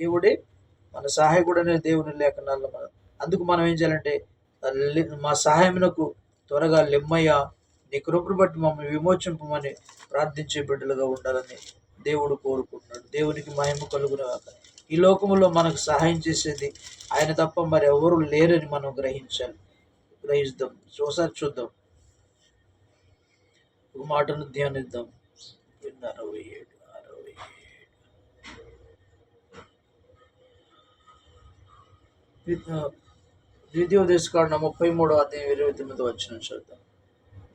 దేవుడే మన సహాయకుడు అనే దేవుని లేఖనాల్లో మనం. అందుకు మనం ఏం చేయాలంటే మా సహాయమునకు త్వరగా లెమ్మయ్య నీ కృపను బట్టి మమ్మల్ని విమోచింపమని ప్రార్థించే బిడ్డలుగా ఉండాలని దేవుడు కోరుకుంటున్నాడు. దేవునికి మహిమ కలుగునగాక ఈ లోకములో మనకు సహాయం చేసేది ఆయన తప్ప మరి ఎవరు లేరని మనం గ్రహించాలి. గ్రహిస్తాం ఒకసారి చూద్దాం. ఒక మాటను ధ్యానిద్దాం. అరవై ఏడు. ఏడు ద్వితీయోపదేశ కాండ ముప్పై మూడో అధ్యాయం ఇరవై తొమ్మిది వచ్చిన చూద్దాం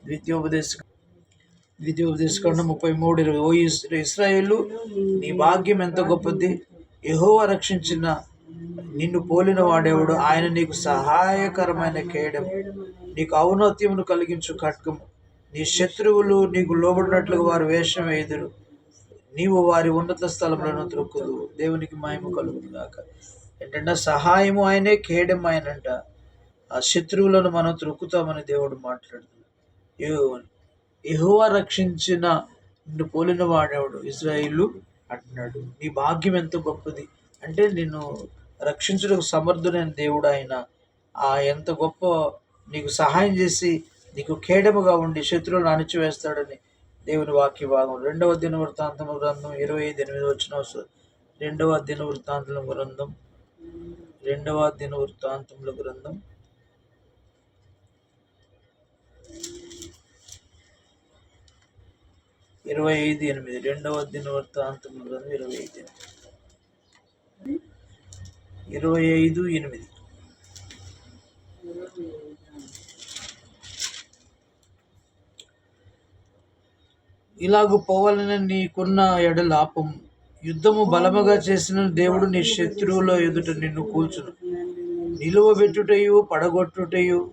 ద్వితీయోపదేశ ద్వితీయోపదేశ కాండ ముప్పై మూడు ఇరవై ఓ ఇస్- ఇస్రాయేలు నీ భాగ్యం ఎంత గొప్పది? యెహోవా రక్షించిన నిన్ను పోలిన వాడేవాడు? ఆయన నీకు సహాయకరమైన కేయడం నీకు ఔన్నత్యమును కలిగించు ఖడ్గము. నీ శత్రువులు నీకు లోబడినట్లుగా వారు వేషం ఎదురు. నీవు వారి ఉన్నత స్థలములను త్రొక్కుదు దేవునికి మాయము కలుగును ఏంటంటే సహాయము ఆయనే కేయడం ఆయనంట. ఆ శత్రువులను మనం త్రొక్కుతామని దేవుడు మాట్లాడుతున్నాడు. యెహోవా రక్షించిన నిన్ను పోలిన వాడేవాడు? ఇజ్రాయిలు అంటున్నాడు. నీ భాగ్యం ఎంత గొప్పది. అంటే నిన్ను రక్షించడానికి సమర్థుడైన దేవుడు ఆయన. ఆ ఎంత గొప్ప నీకు సహాయం చేసి నీకు కేడముగా ఉండి శత్రువులను అణిచివేస్తాడని దేవుని వాక్య భాగం. రెండవ దిన వృత్తాంతము గ్రంథం ఇరవై ఐదు ఎనిమిది వచ్చిన వస్తుంది రెండవ దిన వృత్తాంతం గ్రంథం రెండవ దిన వృత్తాంతముల గ్రంథం. ఇరవై ఐదు ఎనిమిది. రెండవ దిన వృత్తాంతముల గ్రంథం ఇరవై ఐదు ఎనిమిది. ఇరవై ఐదు ఎనిమిది. ఇలాగు పోవాలని నీకున్న ఎడలాపం యుద్ధము బలముగా చేసిన దేవుడు నీ శత్రువుల ఎదుట నిన్ను కూల్చును. నిలువబెట్టుటయు పడగొట్టుటయు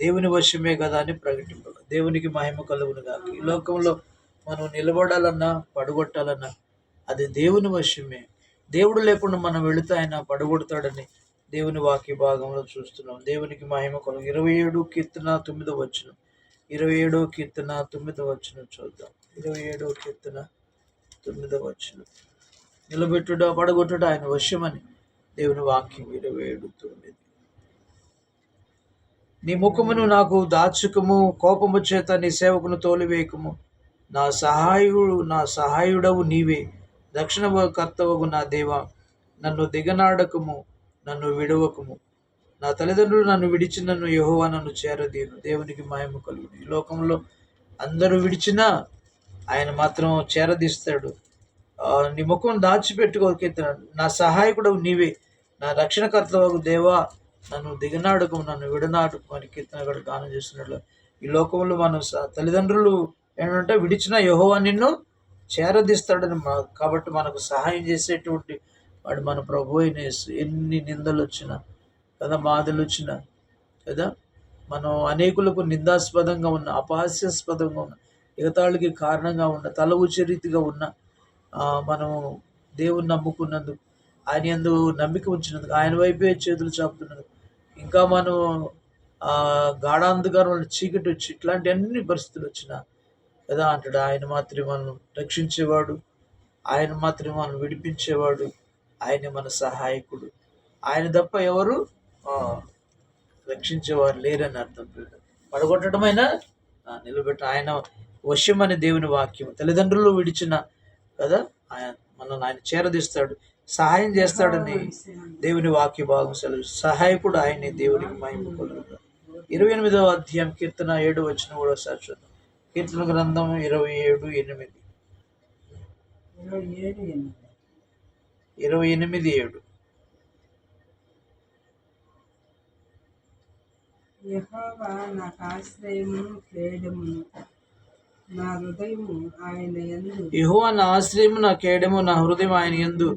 దేవుని వశమే కదా అని ప్రకటింప దేవునికి మహిమ కలుగును కాక ఈ లోకంలో మనం నిలబడాలన్నా పడగొట్టాలన్నా అది దేవుని వశమే. దేవుడు లేకుండా మనం వెళితే ఆయన పడగొడతాడని దేవుని వాక్య భాగంలో చూస్తున్నాం. దేవునికి మహిమ కలుగు. ఇరవై ఏడు కీర్తన తొమ్మిదో వచ్చిన ఇరవై ఏడో కీర్తన తొమ్మిదో వచ్చిన చూద్దాం. ఇరవై ఏడో కీర్తన తొమ్మిదవ వచ్చిన. నిలబెట్టుట పడగొట్టుట ఆయన వశమని దేవుని వాక్యం ఇరవై ఏడు తొమ్మిది నీ ముఖమును నాకు దాచుకము కోపము చేత నీ సేవకును తోలివేయకము నా సహాయుడు నా సహాయుడవు నీవే. దక్షిణ కర్తవగు నా దేవ. నన్ను దిగనాడకము నన్ను విడవకము. నా తల్లిదండ్రులు నన్ను విడిచి నన్ను యహోవా నన్ను చేరదీను దేవునికి మాయము కలుగును. ఈ లోకంలో అందరూ విడిచినా ఆయన మాత్రం చేరదీస్తాడు. నీ ముఖం దాచిపెట్టుకో నా సహాయకుడు నీవే. నా రక్షణకర్తవగు దేవా నన్ను దిగనాడుకు నన్ను విడనాడు అని కీర్తన గానం చేస్తున్నట్లు. ఈ లోకంలో మనం స- తల్లిదండ్రులు ఏంటంటే విడిచిన యహోవా నిన్ను చేరదీస్తాడని మా- కాబట్టి మనకు సహాయం చేసేటువంటి వాడు మన ప్రభు అయిన ఎన్ని నిందలు వచ్చినా కదా బాధలు వచ్చినా కదా మనం అనేకులకు నిందాస్పదంగా ఉన్న అపహాస్యాస్పదంగా ఉన్న ఎగతాళికి కారణంగా ఉన్న తల ఊచే రీతిగా ఉన్న మనము మనం దేవుని నమ్ముకున్నందుకు ఆయన ఎందు నమ్మిక ఉంచినందుకు ఆయన వైపే చేతులు చాపుతున్నందుకు ఇంకా మనం ఆ గాఢాంధకారం చీకటి వచ్చి ఇట్లాంటి అన్ని పరిస్థితులు వచ్చినా కదా అంటాడు. ఆయన మాత్రమే మనం రక్షించేవాడు ఆయన మాత్రమే మనం విడిపించేవాడు ఆయన మన సహాయకుడు. ఆయన తప్ప ఎవరు రక్షించేవారు లేరని అర్థం. పడగొట్టడమైనా నిలబెట్ట ఆయన వశ్యం అనే దేవుని వాక్యం తల్లిదండ్రులు విడిచిన కదా ఆయన మనల్ని ఆయన చేరదీస్తాడు సహాయం చేస్తాడని దేవుని వాక్య భాగం సెలవు. సహాయకుడు ఆయనే దేవునికి మహిమ కలుగుతాడు ఇరవై ఎనిమిదవ అధ్యాయం కీర్తన ఏడు వచ్చిన కూడా ఒకసారి చూద్దాం. కీర్తన గ్రంథం ఇరవై ఏడు ఎనిమిది. ఇరవై ఎనిమిది ఏడు. యెహోవా నాకు ఆశ్రయము నా హృదయము ఆయన యందు నా ఆశ్రయము నా కేడము నా హృదయం ఆయన యందు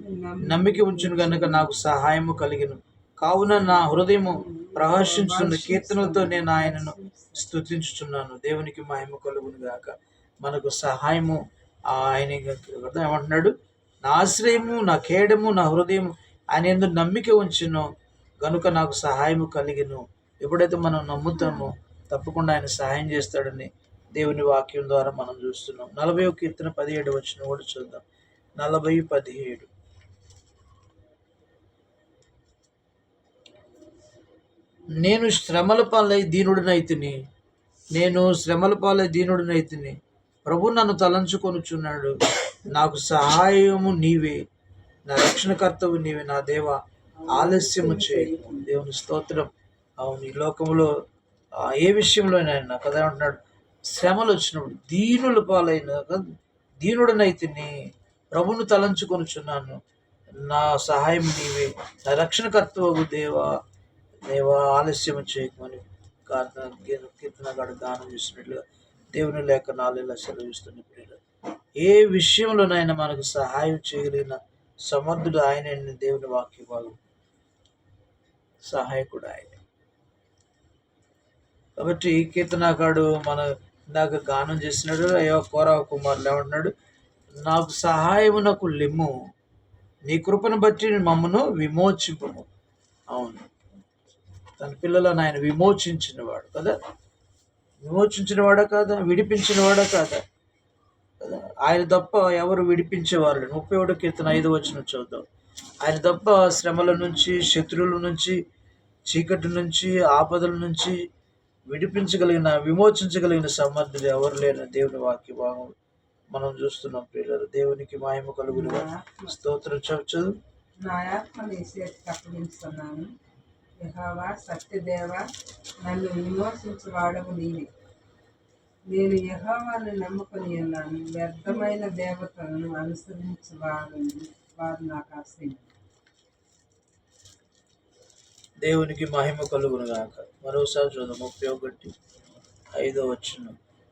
నమ్మిక ఉంచును గనుక నాకు సహాయము కలిగిను. కావున నా హృదయము ప్రహర్షించున్న కీర్తనలతో నేను ఆయనను స్తుతించుచున్నాను. దేవునికి మహిమ కలుగును గాక. మనకు సహాయము ఆయన ఏమంటున్నాడు? నా ఆశ్రయము నా కేడము నా హృదయం ఆయన ఎందు నమ్మిక ఉంచును గనుక నాకు సహాయము కలిగిను. ఎప్పుడైతే మనం నమ్ముతామో తప్పకుండా ఆయన సహాయం చేస్తాడని దేవుని వాక్యం ద్వారా మనం చూస్తున్నాం. నలభై కీర్తన పదిహేడు వచ్చిన కూడా చూద్దాం. నలభై పదిహేడు. నేను శ్రమల పాలై దీనుడినైతిని నేను శ్రమల పాలై దీనుడినైతిని ప్రభు నన్ను తలంచుకొనుచున్నాడు. నాకు సహాయము నీవే నా రక్షణకర్తవు నీవే నా దేవ ఆలస్యము చేయము దేవుని స్తోత్రం. అవును ఈ లోకంలో ఏ విషయంలోనైనా కదా అంటున్నాడు. శ్రమలు వచ్చినప్పుడు దీనుల పాలైన దీనుడనైతిని ప్రభును తలంచుకొనుచున్నాను. నా సహాయం నీవే. నా రక్షణకర్తవు దేవా దేవా ఆలస్యం చేయకమని కీర్తనగాడు దానం చేసినట్లుగా దేవుని లేఖనాలు ఇలా సెలవిస్తున్న ప్రియులు ఏ విషయంలోనైనా మనకు సహాయం చేయగలిగిన సమర్థుడు ఆయన దేవుని వాక్య భాగం. సహాయకుడు ఆయన. కాబట్టి కీర్తనాకాడు మన ఇందాక గానం చేసినాడు అయ్యో కోరావ కుమారులు ఏమంటున్నాడు నాకు సహాయమునకు లెమ్ము. నీ కృపను బట్టి మమ్మను విమోచింపము. అవును. తన పిల్లలను ఆయన విమోచించినవాడు కదా. విమోచించినవాడా కాదా? విడిపించినవాడా కాదా? కదా? ఆయన తప్ప ఎవరు విడిపించేవారు ముప్పై ఒకటో కీర్తన ఐదు వచ్చిన చూద్దాం. ఆయన తప్ప శ్రమల నుంచి శత్రువుల నుంచి చీకటి నుంచి ఆపదల నుంచి విడిపించగలిగిన విమోచించగలిగిన సమర్థులు ఎవరు లేరు. దేవుని వాక్య భాగం మనం చూస్తున్నాం. పిల్లలు దేవునికి మహిమ కలుగునుగా స్తోత్రం చదువు నా ఆత్మ నీ చేతికి అప్పగించుతున్నాను యెహోవా సత్యదేవ నన్ను విమోచించువాడవు నీవే. నేను యెహోవాను నమ్ముకొని ఉన్నాను. వ్యర్థమైన దేవతలను అనుసరించి వారు నాకు ఆశ్రయం. దేవునికి మహిమ కలుగును గాక మరోసారి చదువు ముప్పై ఒకటి ఐదో వచ్చిన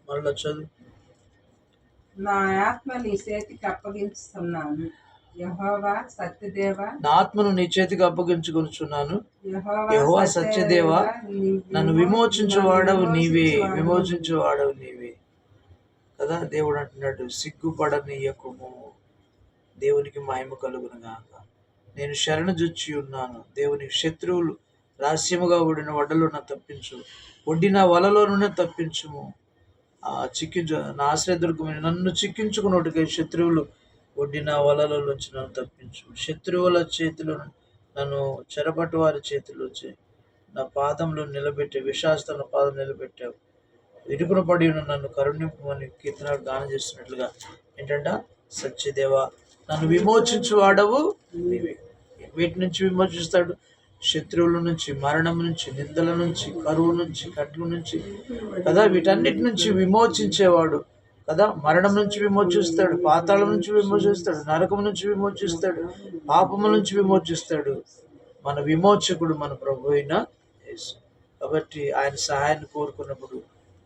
మళ్ళా చదువు. నా ఆత్మ నీ చేతికి అప్పగించుతున్నాను యెహోవా సత్యదేవ నా ఆత్మను నీ చేతికి అప్పగించుకొనుచున్నాను. యెహోవా సత్యదేవ, నన్ను విమోచించువాడవు నీవే. విమోచించువాడవు. నీవే. కదా? దేవుడు అంటున్నాడు సిగ్గుపడనీయకుము. దేవునికి మహిమ కలుగును గాక నేను శరణు జుచ్చి ఉన్నాను. దేవుని శత్రువులు రహస్యముగా ఒడిన వడ్డలో తప్పించు. ఒడ్డిన వలలో నుండి తప్పించుము. ఆ చిక్కించు నా ఆశ్రయదుర్గమైన నన్ను చిక్కించుకున్నట్టుగా శత్రువులు ఒడ్డిన వలలో నుంచి నన్ను తప్పించు. శత్రువుల చేతిలో నన్ను చెరపట్టు వారి చేతిలో నా పాదంలో నిలబెట్టే విశాస్త పాదం నిలబెట్టావు. ఇరుకున పడి ఉన్న నన్ను కరుణింపమని కీర్తనలు గానం చేస్తున్నట్లుగా ఏంటంట సత్యదేవ నన్ను విమోచించు వాడవు నీవే. వీటి నుంచి విమోచిస్తాడు శత్రువుల నుంచి మరణం నుంచి నిందల నుంచి కరువు నుంచి కట్లు నుంచి కదా వీటన్నిటి నుంచి విమోచించేవాడు కదా. మరణం నుంచి విమోచిస్తాడు పాతాళం నుంచి విమోచిస్తాడు నరకం నుంచి విమోచిస్తాడు పాపము నుంచి విమోచిస్తాడు. మన విమోచకుడు మన ప్రభు అయిన యేసు. కాబట్టి ఆయన సహాయాన్ని కోరుకున్నప్పుడు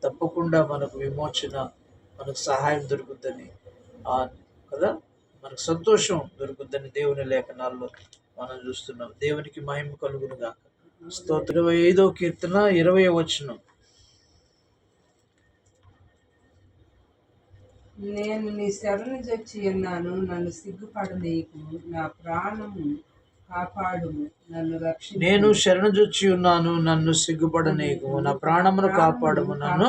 తప్పకుండా మనకు విమోచన మనకు సహాయం దొరుకుద్దని. కదా? మనకు సంతోషం దొరుకుద్దని దేవుని లేఖనాల్లో మనం చూస్తున్నాం. దేవునికి మహిమ కలుగునుగా స్తోత్ర. ఇరవై ఐదో కీర్తన ఇరవై వచనం. నేను నీ శరణు జొచ్చి ఉన్నాను నన్ను సిగ్గుపడనీకు నా ప్రాణము కాపాడుము నన్ను రక్షించు. నేను శరణుజొచ్చి ఉన్నాను నన్ను సిగ్గుపడనీకు నా ప్రాణమును కాపాడము నన్ను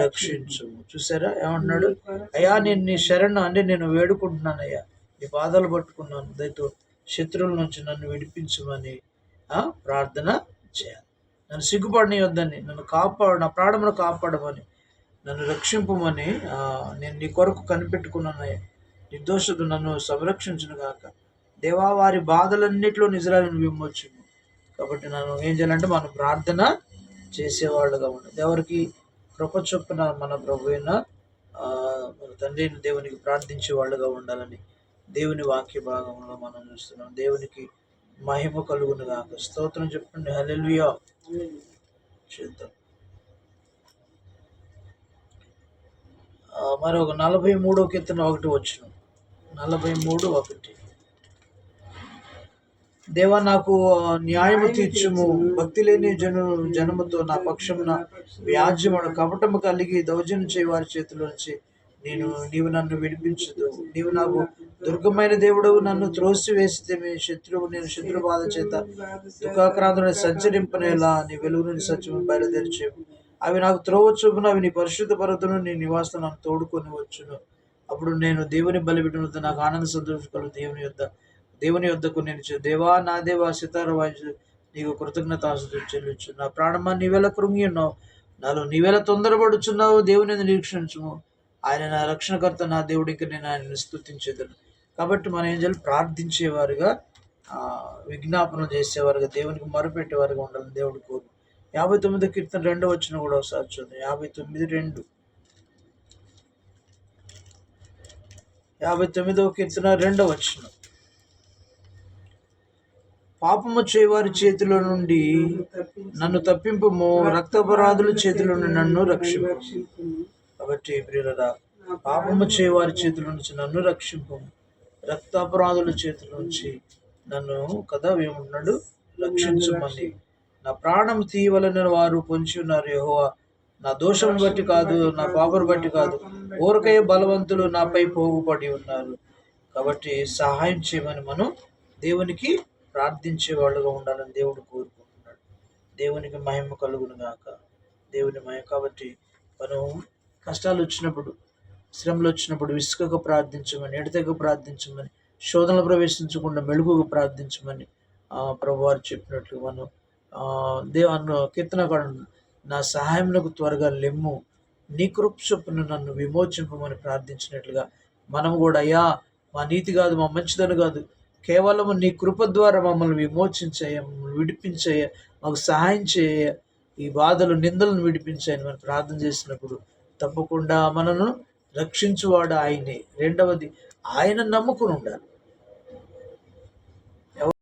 రక్షించు. చూసారా? ఏమంటున్నాడు అయ్యా నేను నీ శరణు అంటే నేను వేడుకుంటున్నాను అయ్యా నీ పాదాలు పట్టుకున్నాను. దయతో శత్రువుల నుంచి నన్ను విడిపించమని ప్రార్థన చేయాలి. నన్ను సిగ్గుపడని వద్దని నన్ను కాపాడు నా ప్రాణమును కాపాడమని నన్ను రక్షింపమని నేను నీ కొరకు కనిపెట్టుకున్నానయ్యా నిర్దోషుడు నన్ను సంరక్షించును గాక దేవా వారి బాధలన్నింటిలో నిజరాలను విమోచము కాబట్టి నన్ను ఏం చేయాలంటే మనం ప్రార్థన చేసేవాళ్ళుగా ఉండాలి ఎవరికి కృప చొప్పున మన ప్రభు అయిన మన తండ్రిని దేవునికి ప్రార్థించే వాళ్ళుగా ఉండాలని దేవుని వాక్య భాగంలో మనం చూస్తున్నాం. దేవునికి మహిమ కలుగును కాక స్తోత్రం చెప్పండి హల్లెలూయా. చూద్దాం. మరి ఒక నలభై మూడో కీర్తన ఒకటి వచ్చిన. నలభై మూడు ఒకటి. దేవా నాకు న్యాయము తీర్చుము. భక్తి లేని జను జనముతో నా పక్షమున వ్యాజ్యమును కపటము కలిగి దౌర్జన్యం చేయ వారి చేతిలో నుంచి నేను నీవు నన్ను విడిపించదు నీవు నాకు దుర్గమైన దేవుడు నన్ను త్రోసి వేస్తే మీ శత్రువు నేను శత్రు బాధ చేత దుఃఖాక్రాంతుని సంచరింపనేలా నీ వెలుగు నుండి సత్యము బయలుదేర్చేవు. అవి నాకు త్రోవ చూపును అవి నీ పరిశుద్ధ పర్వతను నీ నివాసం నాకు తోడుకొని వచ్చును. అప్పుడు నేను దేవుని బలిపెట్టిన నాకు ఆనంద సంతోషం దేవుని యొద్ద. దేవుని యొద్దకు నేను దేవా నా దేవా సితార వాయించు నీకు కృతజ్ఞత చెల్లించు నా ప్రాణమా నీవెలా కృంగి ఉన్నావు నాలో నీవెలా తొందరపడుచున్నావు. దేవుని నిరీక్షించుము. ఆయన నా రక్షణకర్త నా దేవుడికి నేను ఆయనను స్తుతించేదను. కాబట్టి మనం ఏం చేయాలి ప్రార్థించేవారుగా విజ్ఞాపనం విజ్ఞాపన చేసేవారుగా దేవునికి మొరపెట్టేవారుగా ఉండాలని దేవుడు కోరు. యాభై తొమ్మిది కీర్తన రెండో వచ్చిన కూడా ఒకసారి చూద్దాం. యాభై తొమ్మిది రెండు. యాభై తొమ్మిదవ కీర్తన రెండో వచ్చిన పాపము చేయవారి చేతిలో నుండి నన్ను తప్పింపుము రక్తపరాధుల చేతిలో నుండి నన్ను రక్షింపు. కాబట్టి ప్రియులరా పాపము చేయవారి చేతుల నుంచి నన్ను రక్షింపు. రక్తాపరాధుల చేతుల నుంచి నన్ను కదా ఏమంటున్నాడు రక్షించమని. నా ప్రాణం తీయవలని వారు పొంచి ఉన్నారు యెహోవా. నా దోషం బట్టి కాదు నా పాపను బట్టి కాదు ఊరకయ్య బలవంతులు నాపై పోగుపడి ఉన్నారు. కాబట్టి సహాయం చేయమని మనం దేవునికి ప్రార్థించే వాళ్ళుగా ఉండాలని దేవుడు కోరుకుంటున్నాడు. దేవునికి మహిమ కలుగును గాక దేవుని మహిమ కాబట్టి మనం కష్టాలు వచ్చినప్పుడు శ్రమలు వచ్చినప్పుడు విసుకగా ప్రార్థించమని ఎడతగ ప్రార్థించమని శోధనలు ప్రవేశించకుండా మెలుగుగా ప్రార్థించమని ప్రభువారు చెప్పినట్లు మనం ఆ, దేవన్న కీర్తనకాడు నా సహాయమునకు త్వరగా లెమ్ము నీ కృప్ చొప్పున నన్ను విమోచింపమని ప్రార్థించినట్లుగా మనం కూడా అయ్యా మా నీతి కాదు మా మంచిదని కాదు కేవలం నీ కృప ద్వారా మమ్మల్ని విమోచించాయ మమ్మల్ని మాకు సహాయం చేయ ఈ బాధలు నిందలను విడిపించాయని మనం ప్రార్థన చేసినప్పుడు తప్పకుండా మనను రక్షించువాడు ఆయనే. రెండవది ఆయన నమ్ముకుని ఉండాలి